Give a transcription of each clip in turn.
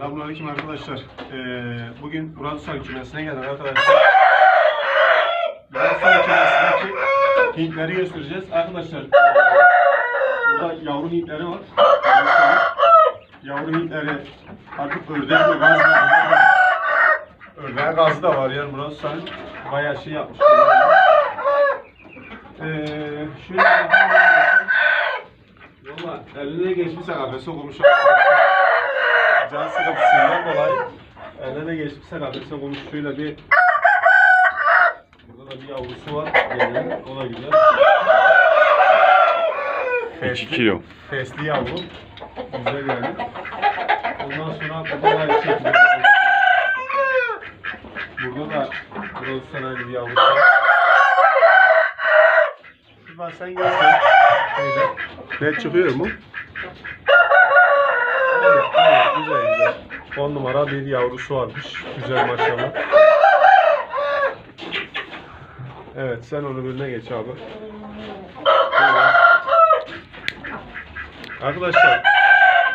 Selamünaleyküm arkadaşlar. Ee, bugün Murat Usta kümesine geldik arkadaşlar. Murat Usta kümesindeki Hintleri göstereceğiz. Arkadaşlar ee, burada yavru Hintleri var. Yavru Hintleri artık ördek mi gaz mı? Ördeğin gazı da var yani Murat Usta'nın bayağı şey yapmış. Ee, şöyle Valla eline geçmişse kafese okumuş. Can sıkıntısından dolayı eline geçmişse kafese okumuş. Şöyle bir Burada da bir yavrusu var. Gene. O da güzel. 2 kilo. Fesli yavru. Güzel yani. Ondan sonra burada da var. Burada da profesyonel bir yavrusu var. Şuradan sen. Şöyle. Net çıkıyor mu? Evet, güzel güzel. 10 numara bir yavrusu varmış. Güzel maşallah. Evet, sen onu birine geç abi. Arkadaşlar,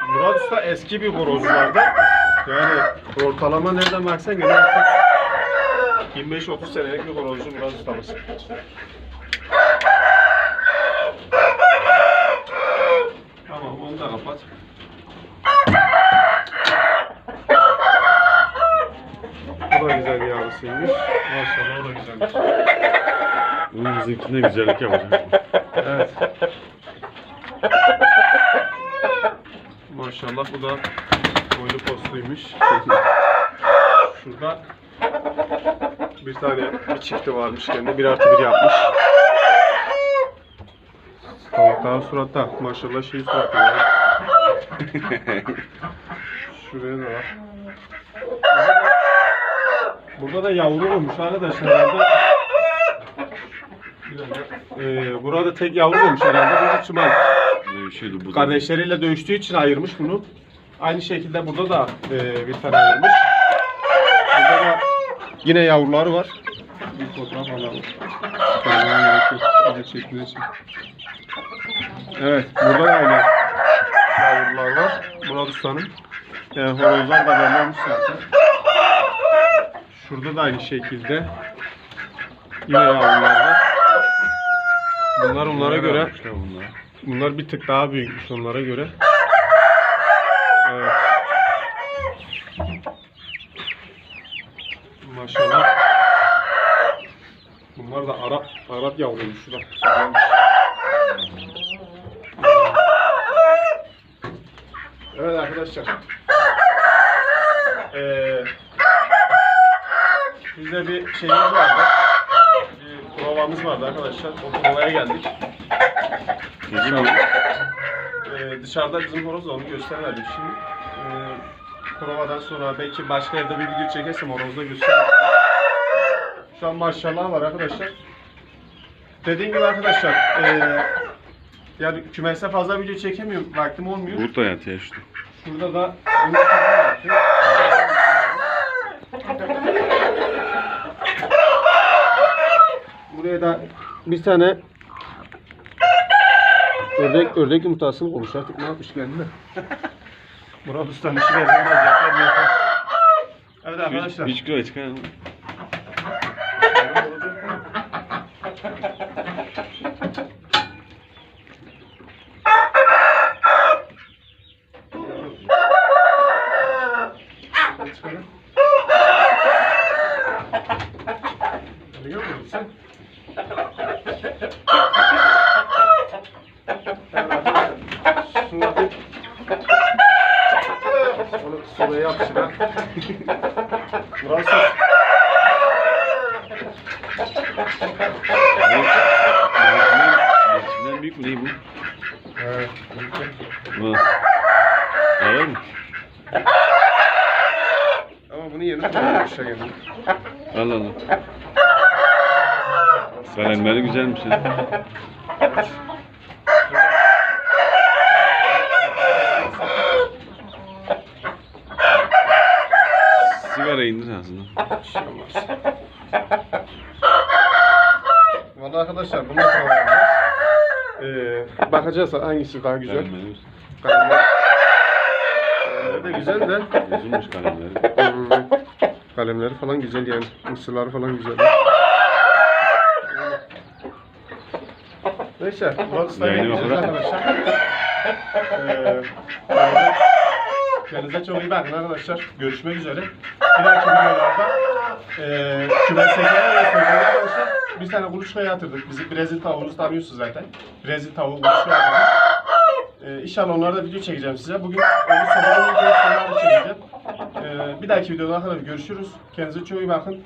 Murat Usta eski bir horozlardı. Yani ortalama nereden baksan gene 25-30 senelik bir horozcu Murat Usta'mız. Tamam, onu da kapat. O da güzel bir yavrusuymuş. Maşallah o da güzelmiş. Bunun bizimkine güzellik yapacak. Evet. Maşallah bu da boylu postuymuş. Şurada bir tane bir çifti varmış kendi bir artı bir yapmış. Tavukların suratta maşallah şey suratı ya. Şuraya da var. Burada da yavru olmuş arkadaşlar herhalde. Ee, burada tek yavru olmuş herhalde. Büyük ihtimal Dövüşüyordu bu da. kardeşleriyle dövüştüğü için ayırmış bunu. Aynı şekilde burada da e, bir tane ayırmış. Burada da yine yavruları var. Bir fotoğraf alalım. Çıkarmaya gerek yok. Öyle çektiği için. Evet, burada da aynı yavrular var. Murat Usta'nın. Yani horozlar da belirlenmiş zaten. Şurada da aynı şekilde yine yavrular var. Bunlar onlara göre bunlar. Bunlar bir tık daha büyükmüş onlara göre. Evet. Maşallah. Bunlar da Arap Arap yavruymuş şurada. Evet arkadaşlar. Ee, bizde bir şeyimiz vardı. Bir provamız vardı arkadaşlar. O provaya geldik. Kedi mi? Ee, dışarıda bizim horoz da onu göstermedim. Şimdi e, provadan sonra belki başka yerde bir video çekersem horozda gösteririm. Şu an maşallah var arkadaşlar. Dediğim gibi arkadaşlar e, yani kümese fazla video çekemiyorum. Vaktim olmuyor. Burada yatıyor işte. Şurada da da bir tane ördek ördek yumurtasını koymuş artık ne yapmış kendine. Murat Usta'nın işi verilmez yapar. Evet arkadaşlar. 3 kilo çıkar. Biliyor musun sen? Bir... Onu solaya yapışır ha. Murat Usta. Bizimkinden büyük mü değil bu? Evet. Bu. Ağır mı? Ama bunu yeni koymuş yani. Allah Allah. Kalemleri güzelmiş ya. Sigara indir aslında. Bir şey. Vallahi arkadaşlar bunu da yapacağız. Ee, bakacağız hangisi daha güzel. Kalemleri. Kalemler. Kalemleri de güzel de. Üzülmüş kalemleri. Hmm, Kalemleri falan güzel yani. Mısırları falan güzel. Neyse, bırak. arkadaşlar. Ee, kendinize- çok iyi bakın arkadaşlar. Görüşmek üzere. Bir dahaki videolarda e, kümesekiler ve arkadaşlar bir tane kuluçkaya yatırdık. Bizi Brezil tavuğumuzu tanıyorsunuz zaten. Brezil tavuğu kuluçkaya yatırdık. Ee, inşallah onlarda video çekeceğim size. Bugün onu sabahın videosu çekeceğim. Ee, bir dahaki videoda arkadaşlar görüşürüz. Kendinize çok iyi bakın.